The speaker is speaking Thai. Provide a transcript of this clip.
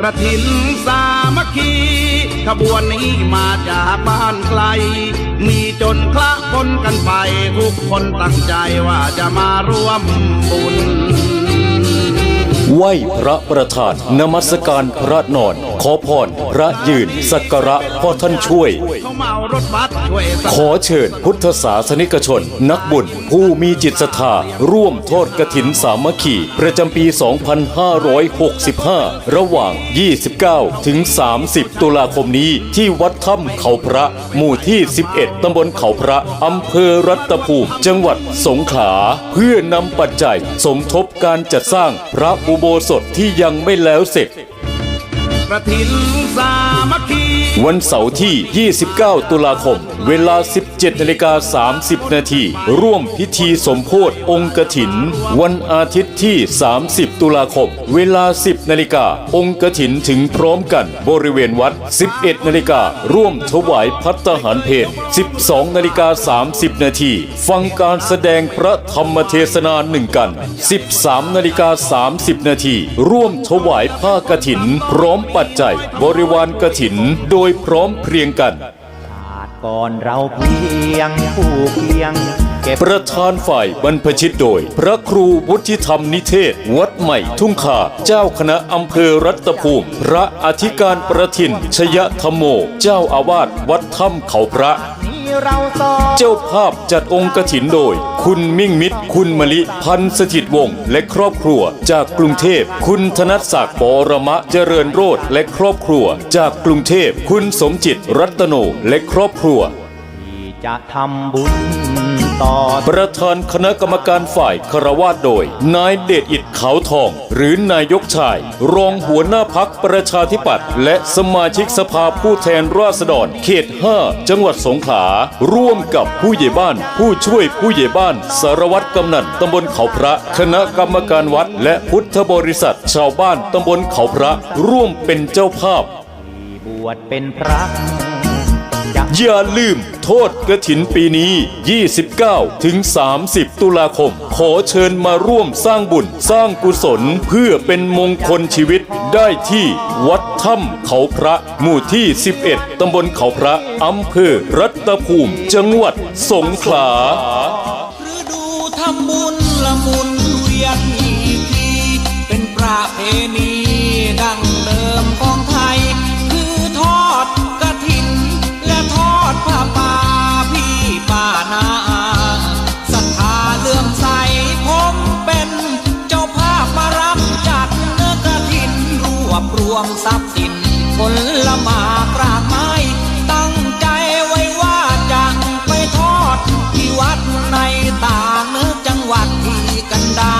กระถินสามัคคีขบวนนี้มาจากบ้านไกล มีจนคละคนกันไป ทุกคนตั้งใจว่าจะมาร่วมบุญ ไหว้พระประธาน นมัสการพระนอน ขอพรพระยืน สักการะพ่อท่านช่วยเขาเมารถบัสช่วยสักขอเชิญพุทธศาสนิกชน นักบุญผู้มีจิตศรัทธาร่วมทอดกระถินสามัคคีประจำปี 2565 ระหว่าง 29 ถึง 30 ตุลาคมนี้ที่วัดถ้ำเขาพระ หมู่ที่ 11 ตำบลเขาพระอำเภอรัตภูมิ จังหวัดสงขลาเพื่อนำปัจจัยสมทบ การจัดสร้างพระอุโบสถที่ยังไม่แล้วเสร็จกระถินสามัคคี วันเสาร์ที่ 29 ตุลาคม เวลา 17นาฬิกา30 นาทีร่วมพิธีสมโพธองค์กถิน วันอาทิตย์ที่ 30 ตุลาคม เวลา 10นาฬิกาองค์กถินถึงพร้อมกันบริเวณวัด 11นาฬิการ่วมถวายพัตตาหารเพล12นาฬิกา30 นาทีฟังการแสดงพระธรรมเทศนาหนึ่งกัน 13นาฬิกา30 นาทีร่วมถวายผ้ากถิน พร้อมปัจจัยบริวารกถิน โดยพร้อมเพรียงกันชาติก่อนเราเพียงผู้เพียงเก็บประธานฝ่ายบรรพชิตโดย พระครูวุฒิธรรมนิเทศ วัดใหม่ทุ่งขาเจ้าคณะอำเภอรัตภูมิ พระอธิการประทินชยธรรมโม เจ้าอาวาสวัดถ้ำเขาพระนี้ เราสองเจ้าภาพจัดองค์กถินโดย คุณมิ่งมิตร คุณมะลิพันธ์สถิตวงศ์และครอบครัว จากกรุงเทพ คุณธนศักดิ์ปรมะเจริญโรธและครอบครัว จากกรุงเทพ คุณสมจิตรัตโนและครอบครัว ที่จะทำบุญ ต่อ ประธานคณะกรรมการฝ่ายคารวาสโดย นายเดชอิดขาวทอง หรือนายกชาย รองหัวหน้าพักประชาธิปัตย์และสมาชิกสภาผู้แทนราษฎรเขต 5 จังหวัดสงขลาร่วมกับผู้ใหญ่บ้าน ผู้ช่วยผู้ใหญ่บ้าน สารวัตรกำนันตำบลเขาพระ คณะกรรมการวัด และพุทธบริษัท ชาวบ้านตำบลเขาพระ ร่วมเป็นเจ้าภาพที่บวชเป็นพระจะอย่าลืมโทษกระถินปีนี้ 29ถึง 30 ตุลาคม ขอเชิญมาร่วมสร้างบุญสร้างกุศลเพื่อเป็นมงคลชีวิตได้ที่วัดถ้ำเขาพระหมู่ที่ 11 ตำบลเขาพระอำเภอรัตภูมิ จังหวัดสงขลาฤดูทำบุญละมุนเวียนอีกทีเป็นประเพณี วมทรัพย์สินผละมากรากไม้ตั้งใจไว้ว่าจะไปทอดที่วัดในต่างจังหวัดที่กันดา